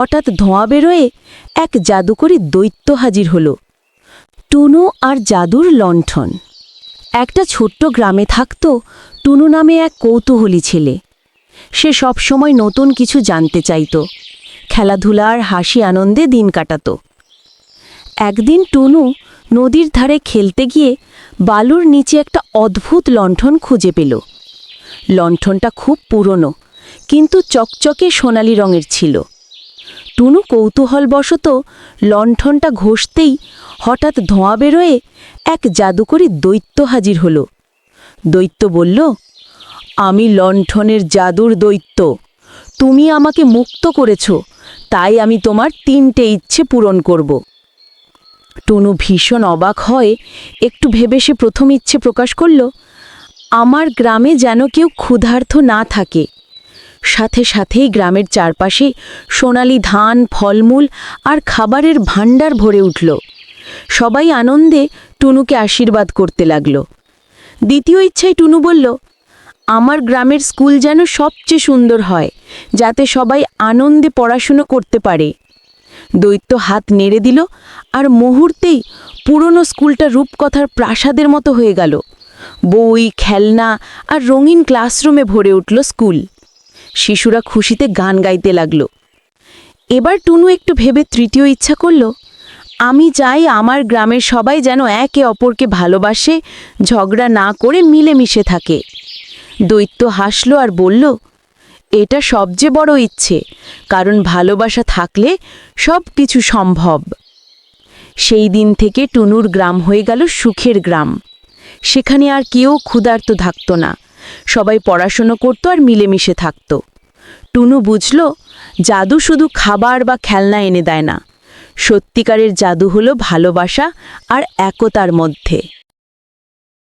হঠাৎ ধোঁয়া বেরোয় এক জাদুকরি দৈত্য হাজির হল। টুনু আর জাদুর লণ্ঠন। একটা ছোট্ট গ্রামে থাকত টুনু নামে এক কৌতূহলী ছেলে। সে সবসময় নতুন কিছু জানতে চাইত। খেলাধুলা আর হাসি আনন্দে দিন কাটাত। একদিন টুনু নদীর ধারে খেলতে গিয়ে বালুর নিচে একটা অদ্ভুত লণ্ঠন খুঁজে পেল। লণ্ঠনটা খুব পুরনো, কিন্তু চকচকে সোনালি রঙের ছিল। টুনু কৌতূহলবশত লণ্ঠনটা ঘষতেই হঠাৎ ধোঁয়া বেরোয় এক জাদুকরি দৈত্য হাজির হল। দৈত্য বলল, আমি লণ্ঠনের জাদুর দৈত্য। তুমি আমাকে মুক্ত করেছ। তাই আমি তোমার তিনটে ইচ্ছে পূরণ করব। টুনু ভীষণ অবাক হয় একটু ভেবে সে প্রথম ইচ্ছে প্রকাশ করল, আমার গ্রামে যেন কেউ ক্ষুধার্থ না থাকে। সাথে সাথেই গ্রামের চারপাশে সোনালি ধান, ফলমূল আর খাবারের ভাণ্ডার ভরে উঠল। সবাই আনন্দে টুনুকে আশীর্বাদ করতে লাগল। দ্বিতীয় ইচ্ছায় টুনু বলল, আমার গ্রামের স্কুল যেন সবচেয়ে সুন্দর হয়, যাতে সবাই আনন্দে পড়াশুনো করতে পারে। দৈত্য হাত নেড়ে দিল আর মুহূর্তেই পুরনো স্কুলটা রূপকথার প্রাসাদের মতো হয়ে গেল। বই, খেলনা আর রঙিন ক্লাসরুমে ভরে উঠল স্কুল। শিশুরা খুশিতে গান গাইতে লাগল। এবার টুনু একটু ভেবে তৃতীয় ইচ্ছা করল, আমি চাই আমার গ্রামের সবাই যেন একে অপরকে ভালোবাসে, ঝগড়া না করে মিলেমিশে থাকে। দৈত্য হাসল আর বলল, এটা সবচেয়ে বড় ইচ্ছে, কারণ ভালোবাসা থাকলে সব কিছু সম্ভব। সেই দিন থেকে টুনুর গ্রাম হয়ে গেল সুখের গ্রাম। সেখানে আর কেউ ক্ষুধার্ত থাকত না। সবাই পড়াশুনো করত আর মিলেমিশে থাকত। টুনু বুঝল, জাদু শুধু খাবার বা খেলনা এনে দেয় না। সত্যিকারের জাদু হলো ভালোবাসা আর একতার মধ্যে।